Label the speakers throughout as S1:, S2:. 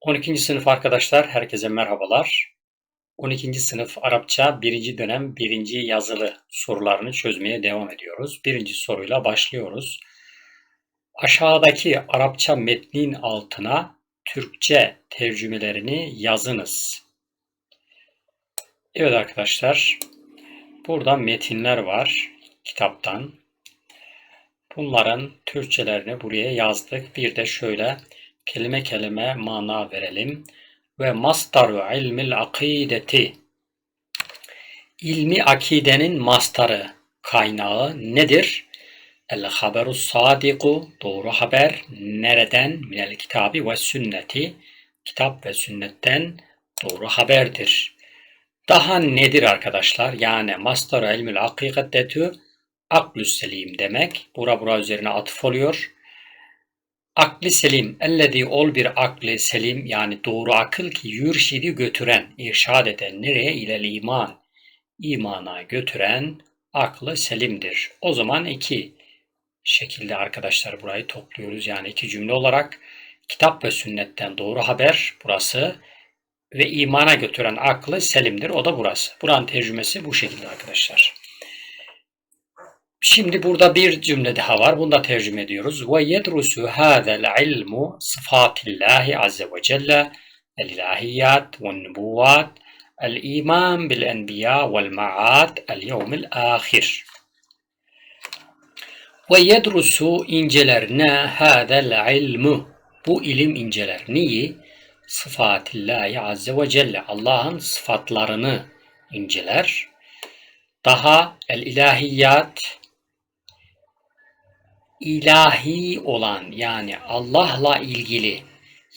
S1: 12. sınıf arkadaşlar, herkese merhabalar. 12. sınıf Arapça 1. dönem 1. yazılı sorularını çözmeye devam ediyoruz. Birinci soruyla başlıyoruz. Aşağıdaki Arapça metnin altına Türkçe tercümelerini yazınız. Evet arkadaşlar, burada metinler var kitaptan. Bunların Türkçelerini buraya yazdık. Bir de şöyle kelime kelime mana verelim. Ve masdaru ilmil akideti ilmi akidenin mastarı, kaynağı nedir? El haberu sadiku, doğru haber. Nereden? Minel kitabi ve sünneti. Kitap ve sünnetten doğru haberdir. Daha nedir arkadaşlar? Yani mastar ilmil akikatetu aklü selim demek. Bura bura üzerine atıf oluyor. Akli selim, ellezî ol bir akli selim yani doğru akıl ki yürşidi götüren, irşad eden nereye? İlel iman. İmana götüren aklı selimdir. O zaman iki şekilde arkadaşlar burayı topluyoruz. Yani iki cümle olarak kitap ve sünnetten doğru haber burası ve imana götüren aklı selimdir. O da burası. Buranın tercümesi bu şekilde arkadaşlar. Şimdi burada bir cümle daha var. Bunu da tercüme ediyoruz. Ve yedrusu hâzel ilmu sıfatillahi azze ve celle el ilahiyat ve nubuvat el iman bil enbiya vel ma'ad el yevmil ahir. Ve yedrusu inceler ne hâzel ilmu. Bu ilim inceler. Neyi? Sıfatillahi azze ve celle. Allah'ın sıfatlarını inceler. Daha el ilahiyat ilahi olan yani Allah'la ilgili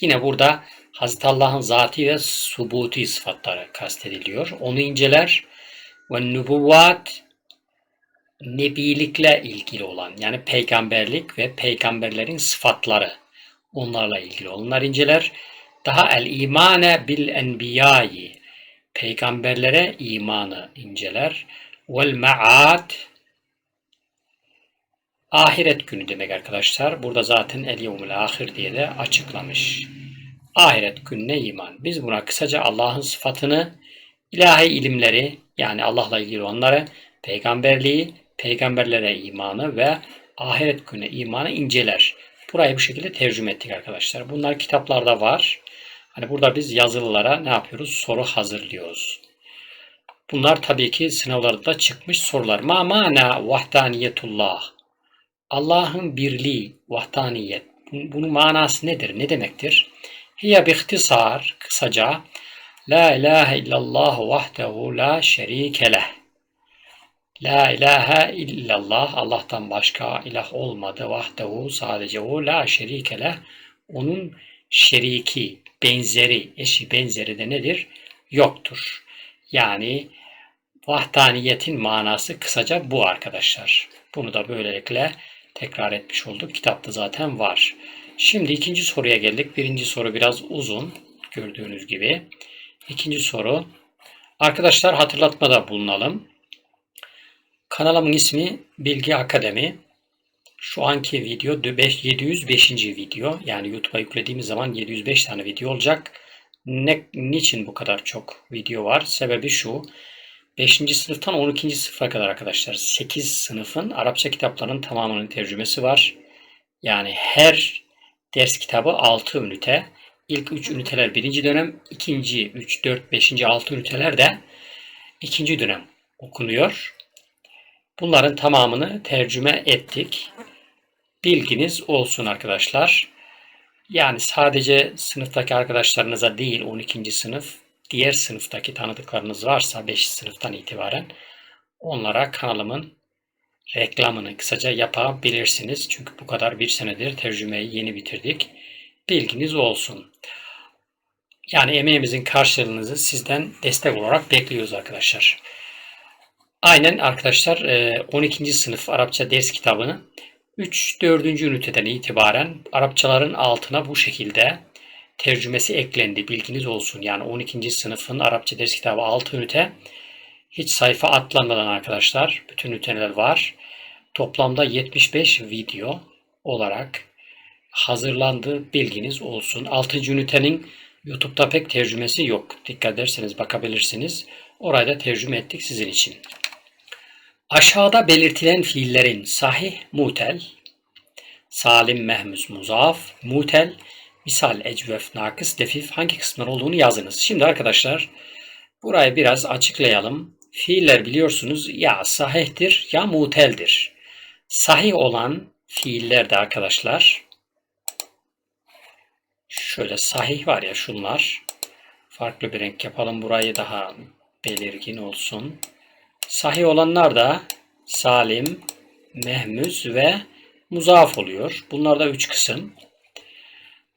S1: yine burada Hazreti Allah'ın zati ve subuti sıfatları kastediliyor. Onu inceler ve nübüvvat nebilikle ilgili olan yani peygamberlik ve peygamberlerin sıfatları onlarla ilgili onlar inceler. Daha el imane bil enbiyayı peygamberlere imanı inceler. Vel ma'ad Ahiret günü demek arkadaşlar. Burada zaten el yevmül ahir diye de açıklamış. Ahiret gününe iman. Biz buna kısaca Allah'ın sıfatını, ilahi ilimleri yani Allah'la ilgili onları, peygamberliği, peygamberlere imanı ve ahiret gününe imanı inceler. Burayı bu şekilde tercüme ettik arkadaşlar. Bunlar kitaplarda var. Hani burada biz yazılılara ne yapıyoruz? Soru hazırlıyoruz. Bunlar tabii ki sınavlarda çıkmış sorular. Ma mana vahdaniyetullah. Allah'ın birliği, vahdaniyet. Bunun manası nedir? Ne demektir? Hiye bihtisar, kısaca La ilahe illallah vahdehu la şerike leh. La ilahe illallah Allah'tan başka ilah olmadı. Vahdehu sadece o la şerike leh. Onun şeriki, benzeri, eşi benzeri de nedir? Yoktur. Yani vahdaniyetin manası kısaca bu arkadaşlar. Bunu da böylelikle tekrar etmiş olduk. Kitapta zaten var. Şimdi ikinci soruya geldik. Birinci soru biraz uzun gördüğünüz gibi. İkinci soru. Arkadaşlar hatırlatmada bulunalım. Kanalımın ismi Bilgi Akademi. Şu anki video 705. video. Yani YouTube'a yüklediğimiz zaman 705 tane video olacak. Ne, niçin bu kadar çok video var? Sebebi şu. 5. sınıftan 12. sınıfa kadar arkadaşlar 8 sınıfın Arapça kitaplarının tamamının tercümesi var. Yani her ders kitabı 6 ünite. İlk 3 üniteler 1. dönem, ikinci 3, 4, 5. 6 üniteler de 2. dönem okunuyor. Bunların tamamını tercüme ettik. Bilginiz olsun arkadaşlar. Yani sadece sınıftaki arkadaşlarınıza değil 12. sınıf diğer sınıftaki tanıdıklarınız varsa 5. sınıftan itibaren onlara kanalımın reklamını kısaca yapabilirsiniz. Çünkü bu kadar bir senedir tercümeyi yeni bitirdik. Bilginiz olsun. Yani emeğimizin karşılığınızı sizden destek olarak bekliyoruz arkadaşlar. Aynen arkadaşlar 12. E, sınıf Arapça ders kitabını 3-4. üniteden itibaren Arapçaların altına bu şekilde tercümesi eklendi. Bilginiz olsun. Yani 12. sınıfın Arapça ders kitabı 6 ünite. Hiç sayfa atlanmadan arkadaşlar. Bütün üniteler var. Toplamda 75 video olarak hazırlandı. Bilginiz olsun. 6. ünitenin YouTube'da pek tercümesi yok. Dikkat ederseniz bakabilirsiniz. Orayı da tercüme ettik sizin için. Aşağıda belirtilen fiillerin sahih, mutel, salim, mehmuz, muzaf, mutel, misal, ecvef, nakıs, defif hangi kısımlar olduğunu yazınız. Şimdi arkadaşlar burayı biraz açıklayalım. Fiiller biliyorsunuz ya sahihtir ya muteldir. Sahih olan fiiller de arkadaşlar şöyle sahih var ya şunlar farklı bir renk yapalım burayı daha belirgin olsun. Sahih olanlar da salim, mehmüz ve muzaf oluyor. Bunlar da üç kısım.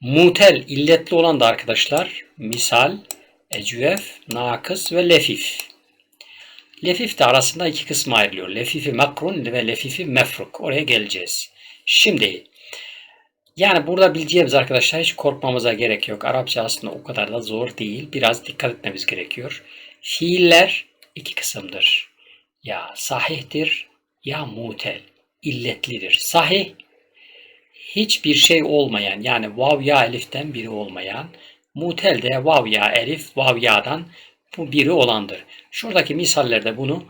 S1: Mutel, illetli olan da arkadaşlar misal, ecvef, nakıs ve lefif. Lefif de arasında iki kısma ayrılıyor. Lefifi makrun ve lefifi mefruk. Oraya geleceğiz. Şimdi yani burada bileceğimiz arkadaşlar hiç korkmamıza gerek yok. Arapça aslında o kadar da zor değil. Biraz dikkat etmemiz gerekiyor. Fiiller iki kısımdır. Ya sahihtir ya mutel. illetlidir. Sahih hiçbir şey olmayan yani vav ya eliften biri olmayan mutel de vav ya elif vav ya'dan bu biri olandır. Şuradaki misallerde bunu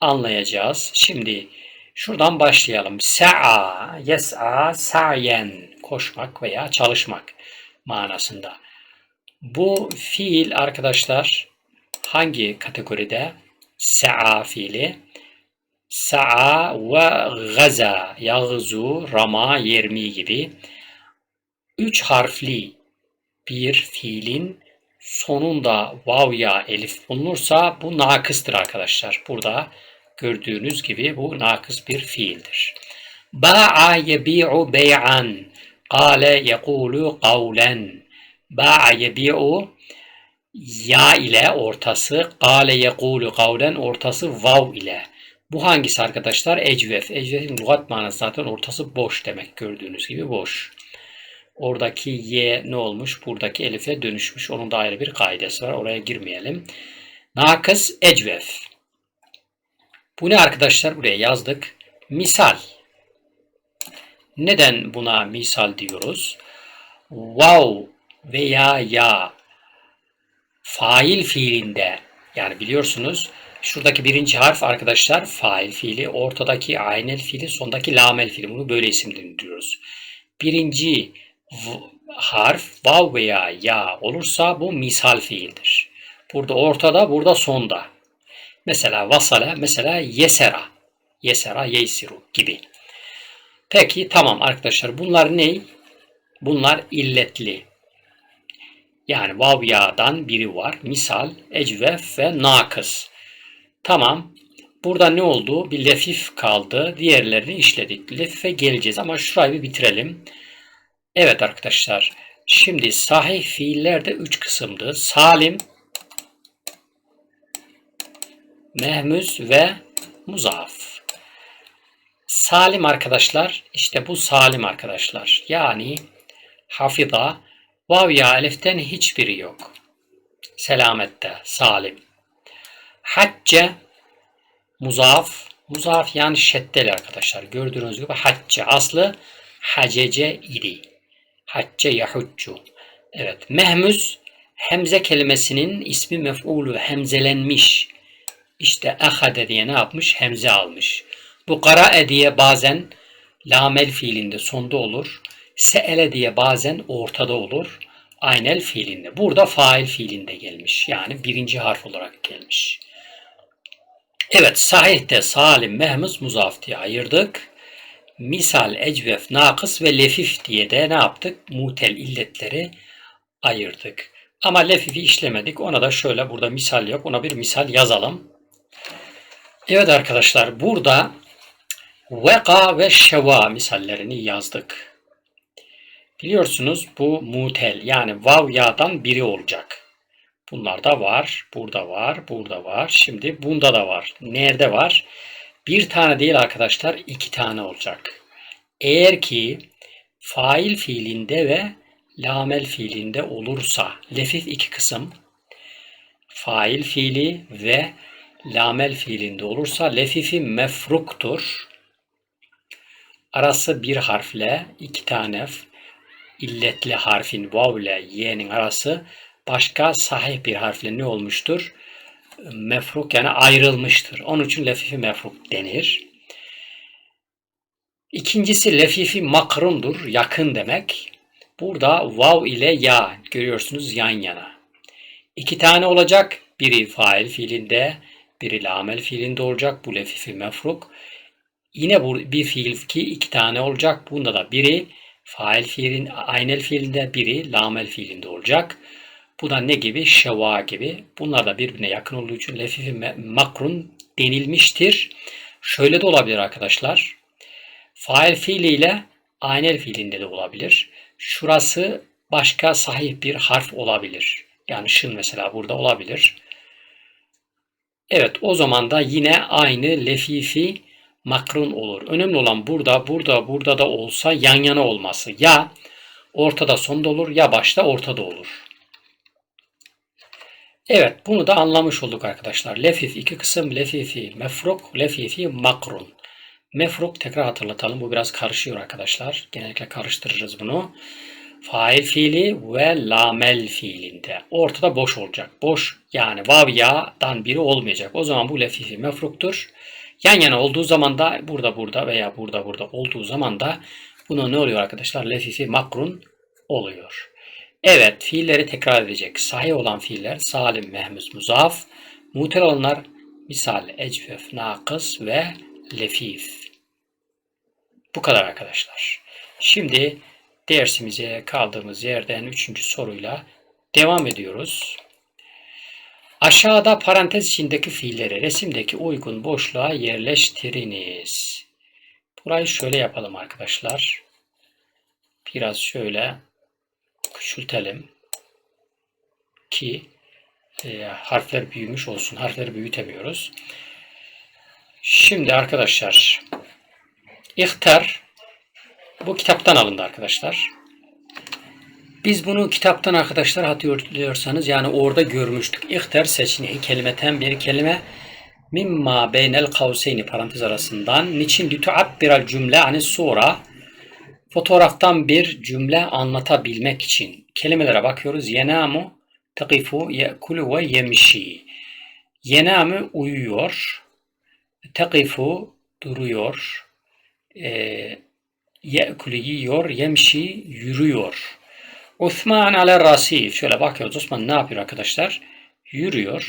S1: anlayacağız. Şimdi şuradan başlayalım. Sa'a, yes'a, sa'yen koşmak veya çalışmak manasında. Bu fiil arkadaşlar hangi kategoride? Sa'a fiili. Sa'a ve gaza, yağzu, rama, yermi gibi üç harfli bir fiilin sonunda vav ya elif bulunursa bu nakıstır arkadaşlar. Burada gördüğünüz gibi bu nakıs bir fiildir. Ba'a yebi'u bey'an. Kale yekulu kavlen. Ba'a yebi'u ya ile ortası. Kale yekulu kavlen ortası vav ile. Bu hangisi arkadaşlar? Ecvef. Ecvef'in lügat manası zaten ortası boş demek gördüğünüz gibi boş. Oradaki y ne olmuş? Buradaki elife dönüşmüş. Onun da ayrı bir kaidesi var. Oraya girmeyelim. Nakıs ecvef. Bu ne arkadaşlar? Buraya yazdık. Misal. Neden buna misal diyoruz? Wow veya ya fail fiilinde yani biliyorsunuz şuradaki birinci harf arkadaşlar fail fiili, ortadaki aynel fiili, sondaki lamel fiili. Bunu böyle isimlendiriyoruz. Birinci harf vav veya ya olursa bu misal fiildir. Burada ortada, burada sonda. Mesela vasale, mesela yesera. Yesera, yeysiru gibi. Peki tamam arkadaşlar bunlar ne? Bunlar illetli. Yani vav ya'dan biri var. Misal, ecvef ve nakıs. Tamam. Burada ne oldu? Bir lefif kaldı. Diğerlerini işledik. Lefife geleceğiz ama şurayı bir bitirelim. Evet arkadaşlar. Şimdi sahih fiiller de üç kısımdı. Salim, mehmüz ve muzaf. Salim arkadaşlar, işte bu salim arkadaşlar. Yani hafıza, vav ya eliften hiçbiri yok. Selamette, salim. Hacce, muzaf, muzaf yani şeddeli arkadaşlar. Gördüğünüz gibi hacce aslı hacece idi. Hacce yahuccu. Evet. Mehmüz hemze kelimesinin ismi mef'ulu hemzelenmiş. İşte ahade diye ne yapmış? Hemze almış. Bu kara'e diye bazen lamel fiilinde sonda olur. Se'ele diye bazen ortada olur. Aynel fiilinde. Burada fail fiilinde gelmiş. Yani birinci harf olarak gelmiş. Evet sahihte salim, mehmuz, muzaf diye ayırdık misal, ecvef, nakıs ve lefif diye de ne yaptık? Mutel illetleri ayırdık. Ama lefifi işlemedik. Ona da şöyle burada misal yok. Ona bir misal yazalım. Evet arkadaşlar burada veka ve şeva misallerini yazdık. Biliyorsunuz bu mutel yani vav ya'dan biri olacak. Bunlar da var. Burada var. Burada var. Şimdi bunda da var. Nerede var? Bir tane değil arkadaşlar iki tane olacak. Eğer ki fail fiilinde ve lamel fiilinde olursa lefif iki kısım fail fiili ve lamel fiilinde olursa lefifi mefruktur. Arası bir harfle iki tane illetli harfin vav ile y'nin arası başka sahih bir harfle ne olmuştur? Mefruk yani ayrılmıştır. Onun için lefifi mefruk denir. İkincisi lefifi makrundur. Yakın demek. Burada vav ile ya görüyorsunuz yan yana. İki tane olacak. Biri fail fiilinde, biri lamel fiilinde olacak. Bu lefifi mefruk. Yine bu bir fiil ki iki tane olacak. Bunda da biri fail fiilin aynel fiilinde, biri lamel fiilinde olacak. Bu da ne gibi? Şeva gibi. Bunlar da birbirine yakın olduğu için lefifi makrun denilmiştir. Şöyle de olabilir arkadaşlar. Fail fiiliyle aynel fiilinde de olabilir. Şurası başka sahih bir harf olabilir. Yani şın mesela burada olabilir. Evet o zaman da yine aynı lefifi makrun olur. Önemli olan burada, burada, burada da olsa yan yana olması. Ya ortada sonda olur ya başta ortada olur. Evet bunu da anlamış olduk arkadaşlar. Lefif iki kısım. Lefifi mefruk, lefifi makrun. Mefruk tekrar hatırlatalım. Bu biraz karışıyor arkadaşlar. Genellikle karıştırırız bunu. Fail fiili ve lamel fiilinde. Ortada boş olacak. Boş yani vav ya'dan biri olmayacak. O zaman bu lefifi mefruktur. Yan yana olduğu zaman da burada burada veya burada burada olduğu zaman da buna ne oluyor arkadaşlar? Lefifi makrun oluyor. Evet fiilleri tekrar edecek. Sahih olan fiiller salim, mehmuz, muzaf. Mutel olanlar misal, ecfef, nakıs ve lefif. Bu kadar arkadaşlar. Şimdi dersimize kaldığımız yerden üçüncü soruyla devam ediyoruz. Aşağıda parantez içindeki fiilleri resimdeki uygun boşluğa yerleştiriniz. Burayı şöyle yapalım arkadaşlar. Biraz şöyle küçültelim ki e, harfler büyümüş olsun. Harfleri büyütemiyoruz. Şimdi arkadaşlar İhtar bu kitaptan alındı arkadaşlar. Biz bunu kitaptan arkadaşlar hatırlıyorsanız yani orada görmüştük. İhtar seçeneği kelimeten bir kelime mimma beynel kavseyni parantez arasından niçin lituabbiral cümle ani sonra fotoğraftan bir cümle anlatabilmek için kelimelere bakıyoruz. Yenamu takifu ye'kulu ve yemişi. Yenamu uyuyor. Takifu duruyor. E, ye'kulu yiyor. Yemşi yürüyor. Osman ale rasif. Şöyle bakıyoruz. Osman ne yapıyor arkadaşlar? Yürüyor.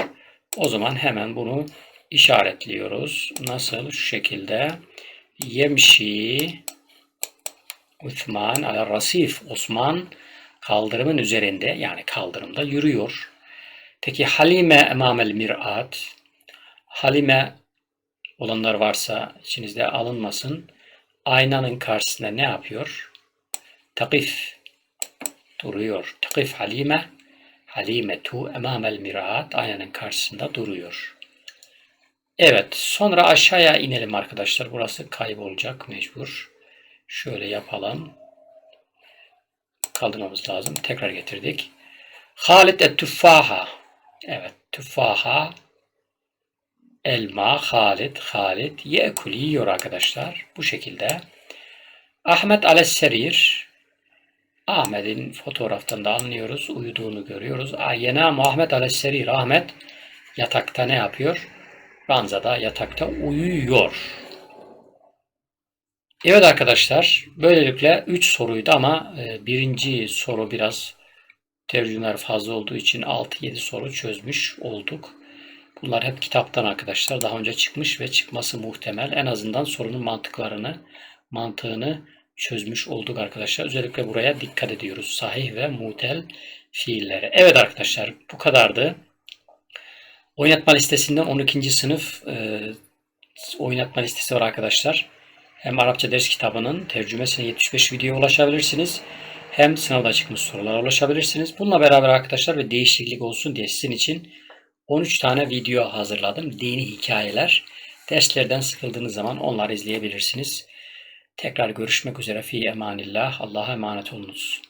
S1: O zaman hemen bunu işaretliyoruz. Nasıl? Şu şekilde. Yemşi Osman ale rasif. Osman kaldırımın üzerinde yani kaldırımda yürüyor. Peki Halime emamel mirat. Halime olanlar varsa içinizde alınmasın. Aynanın karşısında ne yapıyor? Takif duruyor. Takif Halime Halimetu emamel mirat aynanın karşısında duruyor. Evet sonra aşağıya inelim arkadaşlar. Burası kaybolacak mecbur. Şöyle yapalım. Kaldırmamız lazım. Tekrar getirdik. Halit et tüffaha. Evet tüffaha elma, Halit, Halit yekul yiyor arkadaşlar. Bu şekilde. Ahmet Alesserir Ahmet'in fotoğraftan da anlıyoruz. Uyuduğunu görüyoruz. Ayena Muhammed Alesserir Ahmet yatakta ne yapıyor? Ranzada yatakta uyuyor. Evet arkadaşlar böylelikle 3 soruydu ama e, birinci soru biraz tercümeler fazla olduğu için 6-7 soru çözmüş olduk. Bunlar hep kitaptan arkadaşlar. Daha önce çıkmış ve çıkması muhtemel. En azından sorunun mantıklarını, mantığını çözmüş olduk arkadaşlar. Özellikle buraya dikkat ediyoruz. Sahih ve mutel fiillere. Evet arkadaşlar bu kadardı. Oynatma listesinden 12. sınıf e, oynatma listesi var arkadaşlar. Hem Arapça ders kitabının tercümesine 75 videoya ulaşabilirsiniz. Hem sınavda çıkmış sorulara ulaşabilirsiniz. Bununla beraber arkadaşlar ve değişiklik olsun diye sizin için 13 tane video hazırladım. Dini hikayeler. Derslerden sıkıldığınız zaman onları izleyebilirsiniz. Tekrar görüşmek üzere. Fi emanillah. Allah'a emanet olunuz.